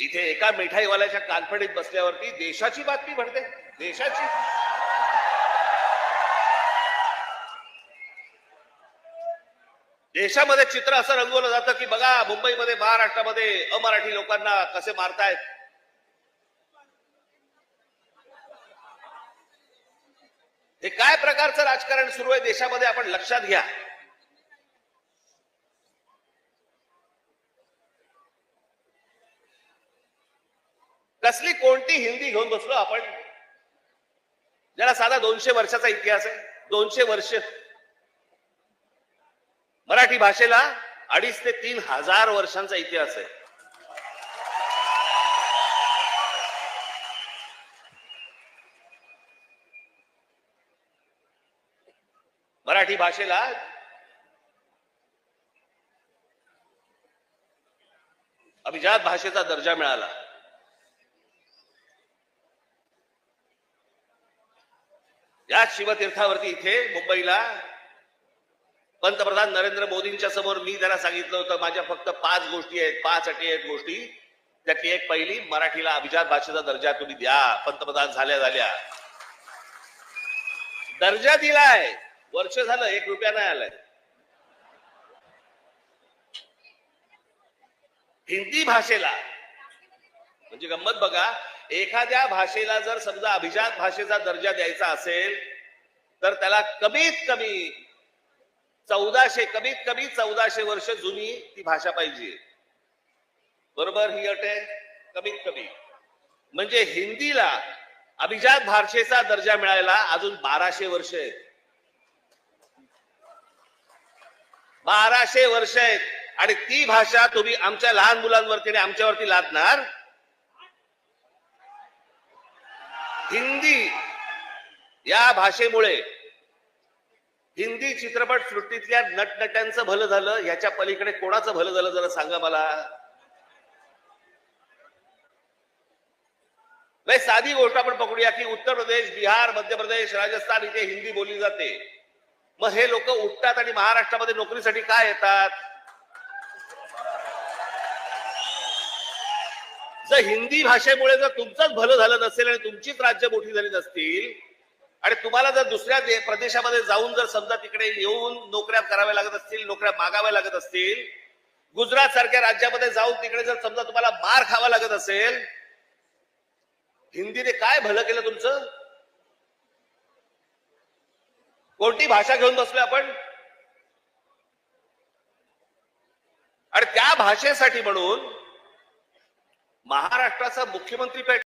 इथे एका मिठाईवाल्याच्या कानफडीत बसल्यावरती देशाची बातमी घडते देशाची. देशामध्ये चित्र असं रंगवलं जातं की बघा मुंबईमध्ये महाराष्ट्रामध्ये अमराठी लोकांना कसे मारतायत. हे काय प्रकारचं राजकारण सुरू आहे देशामध्ये आपण लक्षात घ्या. कसली कोणती हिंदी घेऊन बसलो आपण? ज्याला साधा दोनशे वर्षाचा इतिहास आहे दोनशे वर्ष. मराठी भाषेला अडीच ते तीन हजार वर्षांचा इतिहास आहे. मराठी भाषेला अभिजात भाषेचा दर्जा मिळाला. या शिवतीर्थावरती इथे मुंबईला पंतप्रधान नरेंद्र मोदींच्या समोर मी त्यांना सांगितलं होतं माझ्या फक्त पाच गोष्टी आहेत पाच अटी आहेत गोष्टी. त्यातली एक पहिली मराठीला अभिजात भाषेचा दर्जा तुम्ही द्या. पंतप्रधान झाल्या झाल्या. दर्जा दिलाय. वर्ष झालं एक रुपया नाही आलाय. हिंदी भाषेला म्हणजे गंमत बघा एखाद्या भाषेला जर समजा अभिजात भाषेचा दर्जा द्यायचा असेल तर त्याला कमीत कमी चौदाशे कमीत कमी चौदाशे वर्ष जुनी ती भाषा पाहिजे. बरोबर ही अट आहे? कमीत कमी. म्हणजे हिंदीला अभिजात भाषेचा दर्जा मिळायला अजून बाराशे वर्ष आहेत. बाराशे वर्ष आहेत. आणि ती भाषा तुम्ही आमच्या लहान मुलांवरती आणि आमच्यावरती लादणार हिंदी या भाषेमुळे हिंदी चित्रपट सृष्टीतल्या नटनट्यांचं भलं झालं ह्याच्या पलीकडे कोणाचं भलं झालं जरा सांगा मला. नाही साधी गोष्ट आपण पकडूया की उत्तर प्रदेश बिहार मध्य प्रदेश राजस्थान इथे हिंदी बोलली जाते. मग हे लोक उठतात आणि महाराष्ट्रामध्ये नोकरीसाठी काय येतात? जर हिंदी भाषेमुळे जर तुमचंच भलं झालं नसेल आणि तुमचीच राज्य मोठी झाली नसतील आणि तुम्हाला जर दुसऱ्या प्रदेशामध्ये जाऊन जर समजा तिकडे येऊन नोकऱ्या कराव्या लागत असतील नोकऱ्या मागाव्या लागत असतील गुजरात सारख्या राज्यामध्ये जाऊन तिकडे जर समजा तुम्हाला मार खावा लागत असेल हिंदीने काय भलं केलं तुमचं? कोणती भाषा घेऊन बसलो आपण? आणि त्या भाषेसाठी म्हणून महाराष्ट्राचा मुख्यमंत्री